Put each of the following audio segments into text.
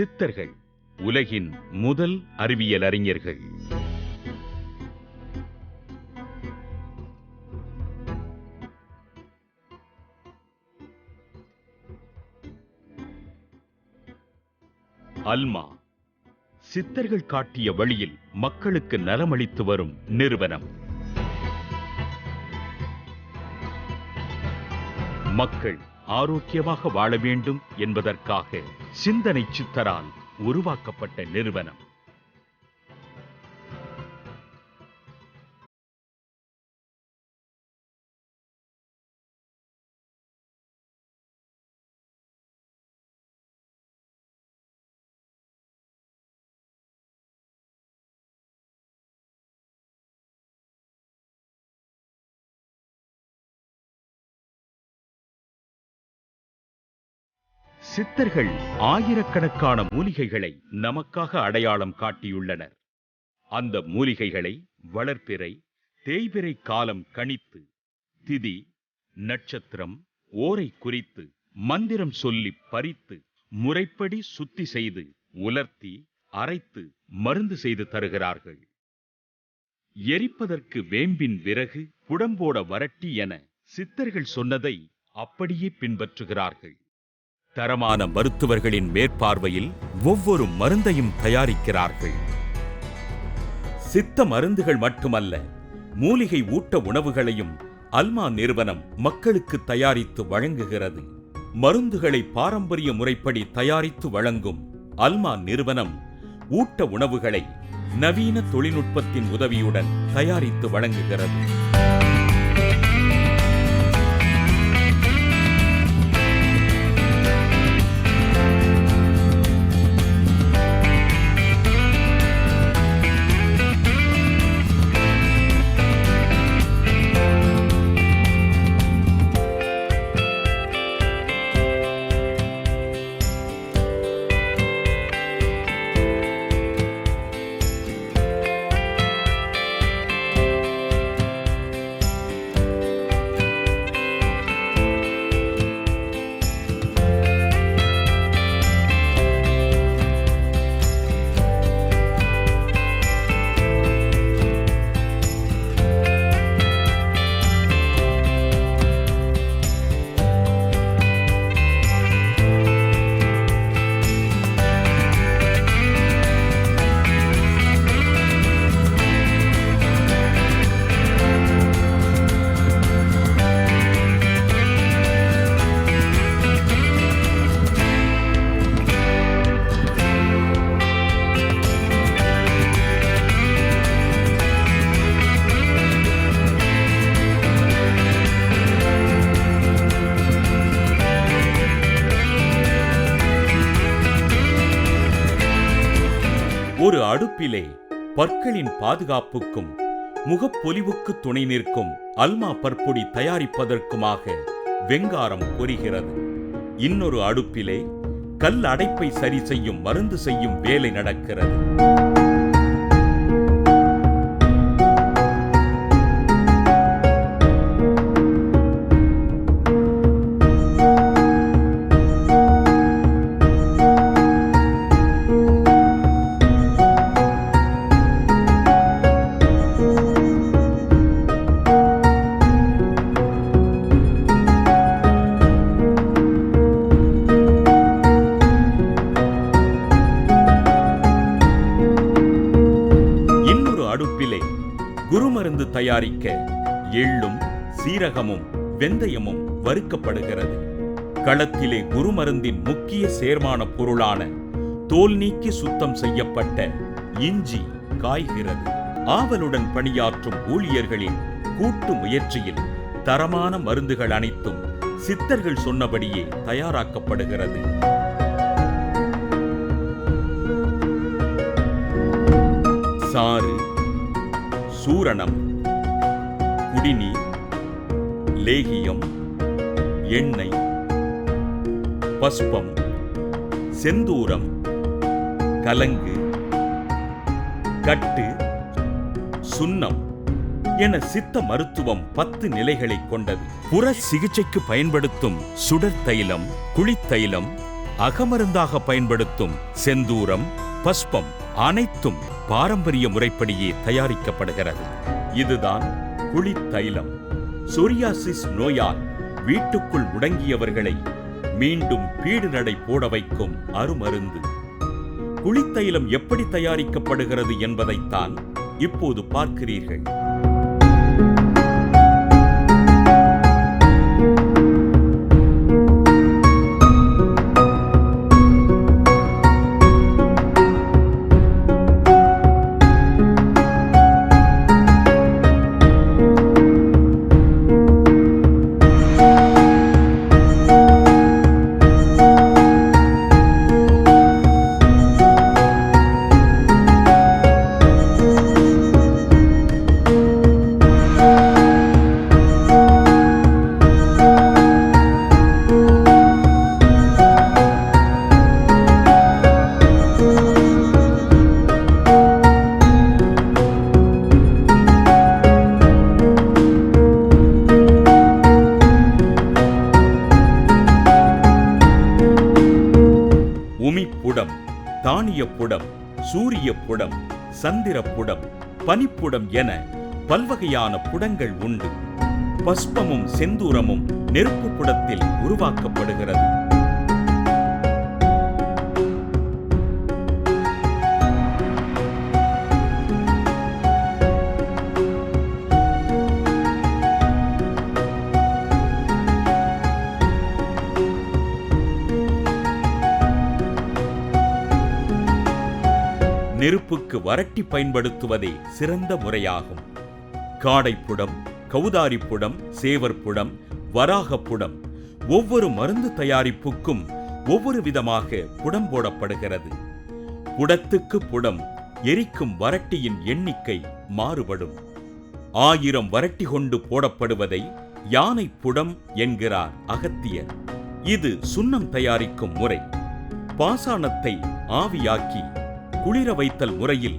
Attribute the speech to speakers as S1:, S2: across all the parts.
S1: சித்தர்கள் உலகின் முதல் அறிவியல் அறிஞர்கள். அல்மா சித்தர்கள் காட்டிய வழியில் மக்களுக்கு நலமளித்து வரும் நிறுவனம். மக்கள் ஆரோக்கியமாக வாழ வேண்டும் என்பதற்காக சிந்தனை சித்தரால் உருவாக்கப்பட்ட நிறுவனம். சித்தர்கள் ஆயிரக்கணக்கான மூலிகைகளை நமக்காக அடையாளம் காட்டியுள்ளனர். அந்த மூலிகைகளை வளர்ப்பிறை தேய்பிறை காலம் கணித்து திதி நட்சத்திரம் ஓரை குறித்து மந்திரம் சொல்லி பறித்து முறைப்படி சுத்தி செய்து உலர்த்தி அரைத்து மருந்து செய்து தருகிறார்கள். எரிப்பதற்கு வேம்பின் விறகு புடம்போட வரட்டி என சித்தர்கள் சொன்னதை அப்படியே பின்பற்றுகிறார்கள். தரமான மருத்துவர்களின் மேற்பார்வையில் ஒவ்வொரு மருந்தையும் தயாரிக்கிறார்கள். சித்த மருந்துகள் மட்டுமல்ல மூலிகை ஊட்ட உணவுகளையும் அல்மா நிறுவனம் மக்களுக்கு தயாரித்து வழங்குகிறது. மருந்துகளை பாரம்பரிய முறைப்படி தயாரித்து வழங்கும் அல்மா நிறுவனம் ஊட்ட உணவுகளை நவீன தொழில்நுட்பத்தின் உதவியுடன் தயாரித்து வழங்குகிறது. ஒரு அடுப்பிலே பற்களின் பாதுகாப்புக்கும் முகப்பொலிவுக்கு துணை நிற்கும் அல்மா பற்பொடி தயாரிப்பதற்குமாக வெங்காரம் பொரிகிறது இன்னொரு அடுப்பிலே கல் அடைப்பை சரி செய்யும் மருந்து செய்யும் வேலை நடக்கிறது. சீரகமும் வெந்தயமும் வறுக்கப்படுகிறது. களத்திலே குருமருந்தின் முக்கிய சேர்மான பொருளான தோல் நீக்கி சுத்தம் செய்யப்பட்ட இஞ்சி காய்கிறது. ஆவலுடன் பணியாற்றும் ஊழியர்களின் கூட்டு முயற்சியில் தரமான மருந்துகள் அனைத்தும் சித்தர்கள் சொன்னபடியே தயாராக்கப்படுகிறது. சாறு சூரணம் குடிநீர் லேகியம் எண்ணெய் பஸ்பம் செந்தூரம் கலங்கு கட்டு சுண்ணம் என சித்த மருத்துவம் பத்து நிலைகளை கொண்டது. புற சிகிச்சைக்கு பயன்படுத்தும் சுடர் தைலம் குளித்தைலம் அகமருந்தாக பயன்படுத்தும் செந்தூரம் பஸ்பம் அனைத்தும் பாரம்பரிய முறைப்படியே தயாரிக்கப்படுகிறது. இதுதான் குளித்தைலம் சொரியாசிஸ் நோயால் வீட்டுக்குள் முடங்கியவர்களை மீண்டும் பீடு நடை போட வைக்கும் அருமருந்து. குளித்தைலம் எப்படி தயாரிக்கப்படுகிறது என்பதைத்தான் இப்போது பார்க்கிறீர்கள். சூரிய புடம் சந்திர புடம் பனிப்புடம் என பல்வகையான புடங்கள் உண்டு. பஸ்பமும் செந்தூரமும் நெருப்பு புடத்தில் உருவாக்கப்படுகிறது. நெருப்புக்கு வரட்டி பயன்படுத்துவதே சிறந்த முறையாகும். காடைப்புடம் கௌதாரிப்புடம் சேவற்புடம் வராகப்புடம் ஒவ்வொரு மருந்து தயாரிப்புக்கும் ஒவ்வொரு விதமாக புடம் போடப்படுகிறது. புடத்துக்கு புடம் எரிக்கும் வரட்டியின் எண்ணிக்கை மாறுபடும். ஆயிரம் வரட்டி கொண்டு போடப்படுவதை யானை புடம் என்கிறார் அகத்தியர். இது சுண்ணம் தயாரிக்கும் முறை. பாசாணத்தை ஆவியாக்கி குளிர வைத்தல் முறையில்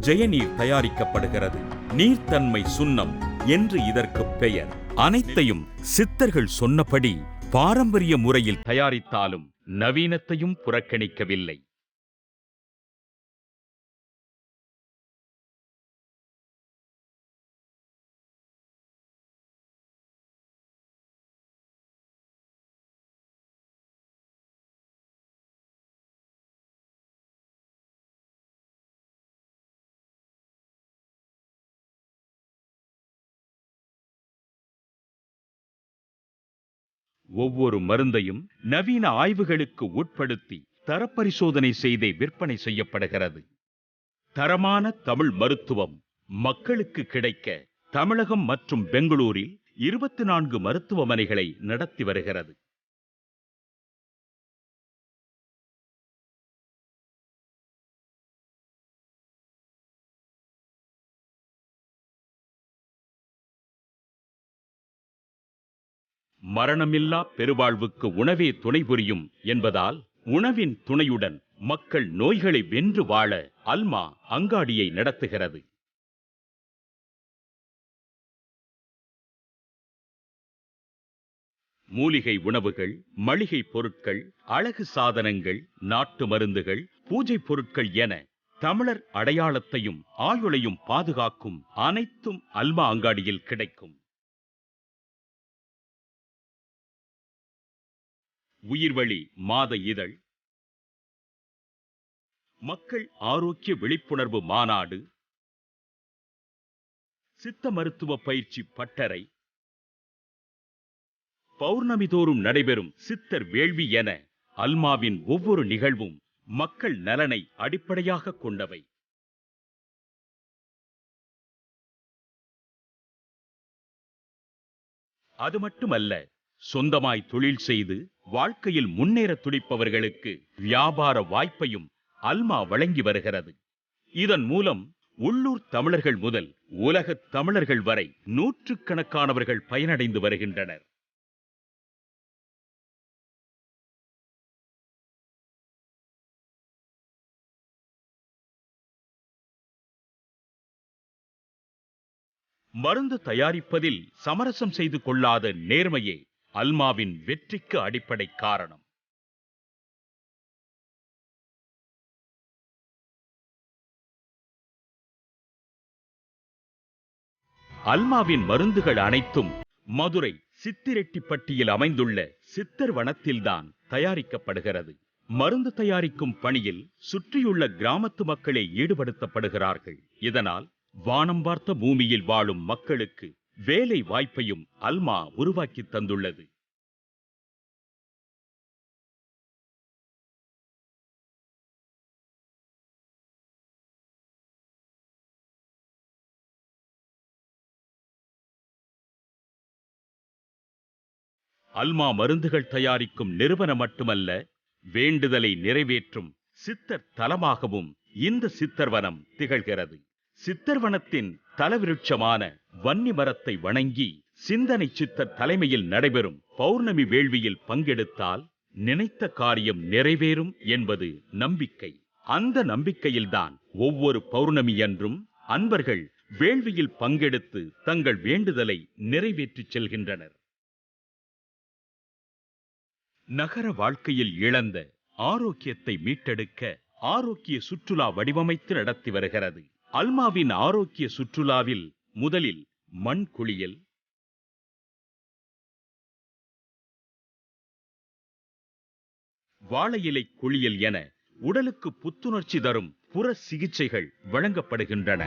S1: ஜெயநீர் தயாரிக்கப்படுகிறது. நீர்த்தன்மை சுண்ணம் என்று இதற்கு பெயர். அனைத்தையும் சித்தர்கள் சொன்னபடி பாரம்பரிய முறையில் தயாரித்தாலும் நவீனத்தையும் புறக்கணிக்கவில்லை. ஒவ்வொரு மருந்தையும் நவீன ஆய்வுகளுக்கு உட்படுத்தி தரப்பரிசோதனை செய்தே விற்பனை செய்யப்படுகிறது. தரமான தமிழ் மருத்துவம் மக்களுக்கு கிடைக்க தமிழகம் மற்றும் பெங்களூரில் இருபத்தி நான்கு மருத்துவமனைகளை நடத்தி வருகிறது. மரணமில்லா பெருவாழ்வுக்கு உணவே துணை புரியும் என்பதால் உணவின் துணையுடன் மக்கள் நோய்களை வென்று வாழ அல்மா அங்காடியை நடத்துகிறது. மூலிகை உணவுகள் மளிகை பொருட்கள் அழகு சாதனங்கள் நாட்டு மருந்துகள் பூஜை பொருட்கள் என தமிழர் அடையாளத்தையும் ஆயுளையும் பாதுகாக்கும் அனைத்தும் அல்மா அங்காடியில் கிடைக்கும். உயிர்வழி மாத இதழ். மக்கள் ஆரோக்கிய விழிப்புணர்வு மாநாடு. சித்த மருத்துவ பயிற்சி பட்டறை. பௌர்ணமி தோறும் நடைபெறும் சித்தர் வேள்வி என அல்மாவின் ஒவ்வொரு நிகழ்வும் மக்கள் நலனை அடிப்படையாக கொண்டவை. அது மட்டுமல்ல சொந்தமாய் தொழில் செய்து வாழ்க்கையில் முன்னேற துடிப்பவர்களுக்கு வியாபார வாய்ப்பையும் அல்மா வழங்கி வருகிறது. இதன் மூலம் உள்ளூர் தமிழர்கள் முதல் உலகத் தமிழர்கள் வரை நூற்றுக்கணக்கானவர்கள் பயனடைந்து வருகின்றனர். மருந்து தயாரிப்பதில் சமரசம் செய்து கொள்ளாத நேர்மையே அல்மாவின் வெற்றிக்கு அடிப்படை காரணம். அல்மாவின் மருந்துகள் அனைத்தும் மதுரை சித்திரெட்டிப்பட்டியில் அமைந்துள்ள சித்தர் வனத்தில்தான் தயாரிக்கப்படுகிறது. மருந்து தயாரிக்கும் பணியில் சுற்றியுள்ள கிராமத்து மக்களே ஈடுபடுத்தப்படுகிறார்கள். இதனால் வானம் பார்த்த பூமியில் வாழும் மக்களுக்கு வேலை வாய்ப்பையும் அல்மா உருவாக்கி தந்துள்ளது. அல்மா மருந்துகள் தயாரிக்கும் நிறுவனம் மட்டுமல்ல வேண்டுதலை நிறைவேற்றும் சித்தர் தலமாகவும் இந்த சித்தர்வனம் திகழ்கிறது. சித்தர்வனத்தின் தலவிருட்சமான வன்னி மரத்தை வணங்கி சிந்தனை சித்தர் தலைமையில் நடைபெறும் பௌர்ணமி வேள்வியில் பங்கெடுத்தால் நினைத்த காரியம் நிறைவேறும் என்பது நம்பிக்கை. அந்த நம்பிக்கையில்தான் ஒவ்வொரு பௌர்ணமி அன்றும் அன்பர்கள் வேள்வியில் பங்கெடுத்து தங்கள் வேண்டுதலை நிறைவேற்றிச் செல்கின்றனர். நகர வாழ்க்கையில் இழந்த ஆரோக்கியத்தை மீட்டெடுக்க ஆரோக்கிய சுற்றுலா வடிவமைத்து நடத்தி வருகிறது. அல்மாவின் ஆரோக்கிய சுற்றுலாவில் முதலில் மண் குளியல். வாழை இலை குளியல் என உடலுக்கு புத்துணர்ச்சி தரும் புற சிகிச்சைகள் வழங்கப்படுகின்றன.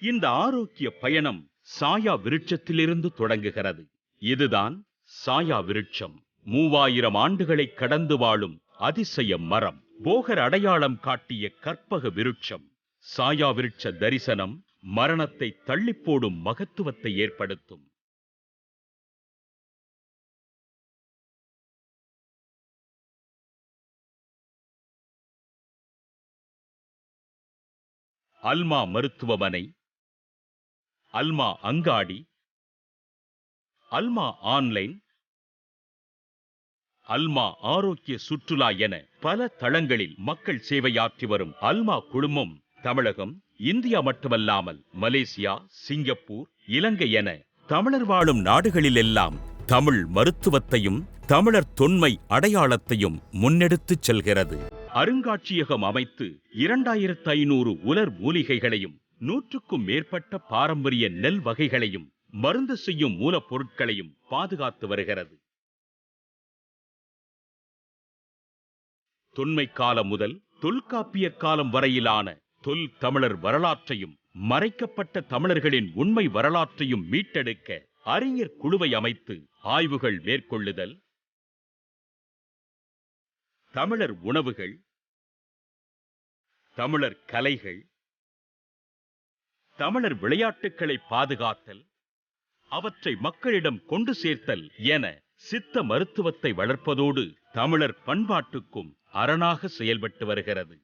S1: இந்த ஆரோக்கிய பயணம் சாயா விருட்சத்திலிருந்து தொடங்குகிறது. இதுதான் சாயா விருட்சம். மூவாயிரம் ஆண்டுகளை கடந்து வாழும் அதிசய மரம் போகர் அடையாளம் காட்டிய கற்பக விருட்சம். சாயா விருட்ச தரிசனம் மரணத்தை தள்ளிப்போடும் மகத்துவத்தை ஏற்படுத்தும். அல்மா மருத்துவமனை. அல்மா அங்காடி. அல்மா ஆன்லைன். அல்மா ஆரோக்கிய சுற்றுலா என பல தளங்களில் மக்கள் சேவையாற்றி வரும் அல்மா குழுமம் தமிழகம் இந்தியா மட்டுமல்லாமல் மலேசியா சிங்கப்பூர் இலங்கை என தமிழர் வாழும் நாடுகளிலெல்லாம் தமிழ் மருத்துவத்தையும் தமிழர் தொன்மை அடையாளத்தையும் முன்னெடுத்துச் செல்கிறது. அருங்காட்சியகம் அமைத்து இரண்டாயிரத்து ஐநூறு உலர் மூலிகைகளையும் நூற்றுக்கும் மேற்பட்ட பாரம்பரிய நெல் வகைகளையும் மருந்து செய்யும் மூலப்பொருட்களையும் பாதுகாத்து வருகிறது. தொன்மை காலம் முதல் தொல்காப்பியர் காலம் வரையிலான தொல் தமிழர் வரலாற்றையும் மறைக்கப்பட்ட தமிழர்களின் உண்மை வரலாற்றையும் மீட்டெடுக்க அறிஞர் குழுவை அமைத்து ஆய்வுகள் மேற்கொள்ளுதல். தமிழர் உணவுகள் தமிழர் கலைகள் தமிழர் விளையாட்டுக்களை பாதுகாத்தல் அவற்றை மக்களிடம் கொண்டு சேர்த்தல் என சித்த மருத்துவத்தை வளர்ப்பதோடு தமிழர் பண்பாட்டுக்கும் அரணாக செயல்பட்டு வருகிறது.